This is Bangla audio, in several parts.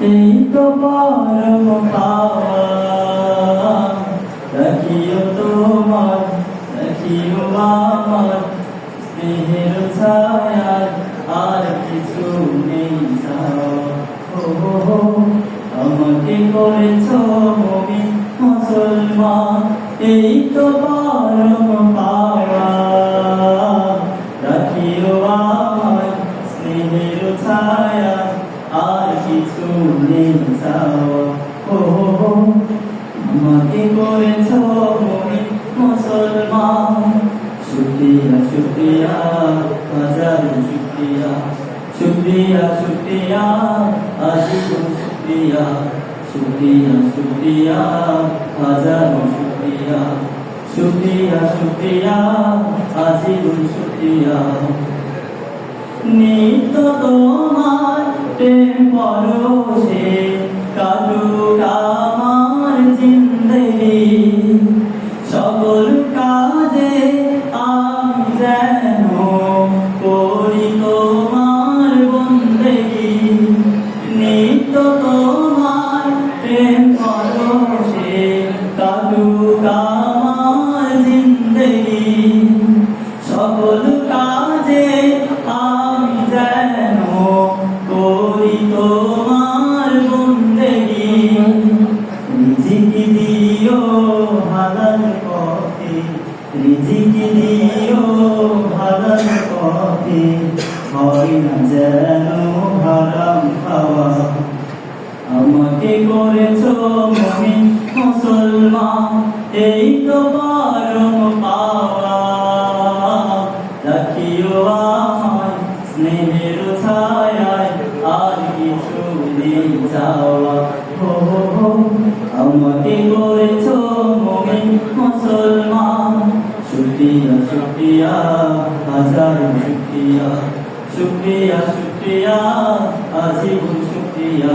এই তো পরম পাওয়া। রাখিও তোমার রাখিও আমার স্নেহের ছায়া আর কিছু নেই আমাকে করেছ মমিন মুসলমান। এই তো পরম পাওয়া। রাখিও আমার স্নেহের ছায়া আমাকে করেছ মুসলমান শুক্রিয়া শুক্রিয়া হাজার শুক্রিয়া শুক্রিয়া শুক্রিয়া আজীবন শুক্রিয়া শুক্রিয়া শুক্রিয়া হাজার শুক্রিয়া শুক্রিয়া শুক্রিয়া আজীবন শুক্রিয়া নিত্য করেছ মমিন মুসলমান এই তো পরম আর কিছু নেই হো, আমাকে করেছ মমিন মুসলমান। শুক্রিয়া শুক্রিয়া হাজার শুক্রিয়া। শুক্রিয়া শুক্রিয়া আজীবন শুক্রিয়া।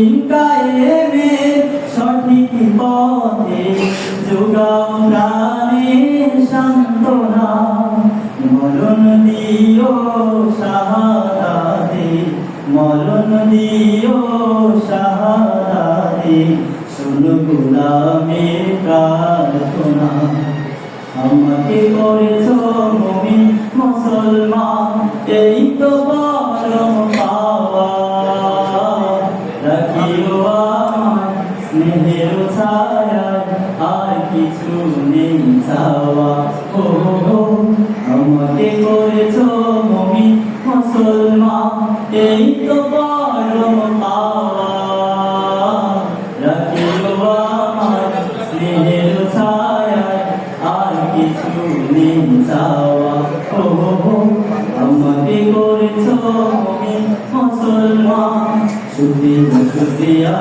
দিন কায়েমে সঠিক পথে যোগাও প্রাণে সান্ত্বনা। মরণ দিও শাহাদাতে, মরণ দিও শাহাদাতে, শুনো গোলামের প্রার্থনা। আমাকে করেছ মমিন মুসলমান, এই তো মুসলমান এই তো পরম পাওয়া রাখিও আমার স্নেহের ছায়ায়, আর কিছু নেই চাওয়া। ও আমাকে মুসলমান শুক্রিয়া শুক্রিয়া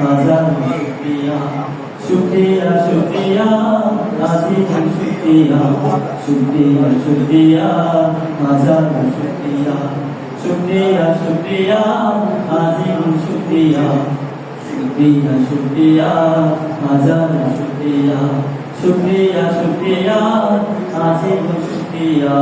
হাজার শুক্রিয়া শুক্রিয়া শুক্রিয়া আজীবন শুক্রিয়া শুক্রিয়া শুক্রিয়া হাজার শুক্রিয়া। শুক্রিয়া শুক্রিয়া আজীবন শুক্রিয়া। শুক্রিয়া শুক্রিয়া হাজার শুক্রিয়া। শুক্রিয়া শুক্রিয়া আজীবন শুক্রিয়া।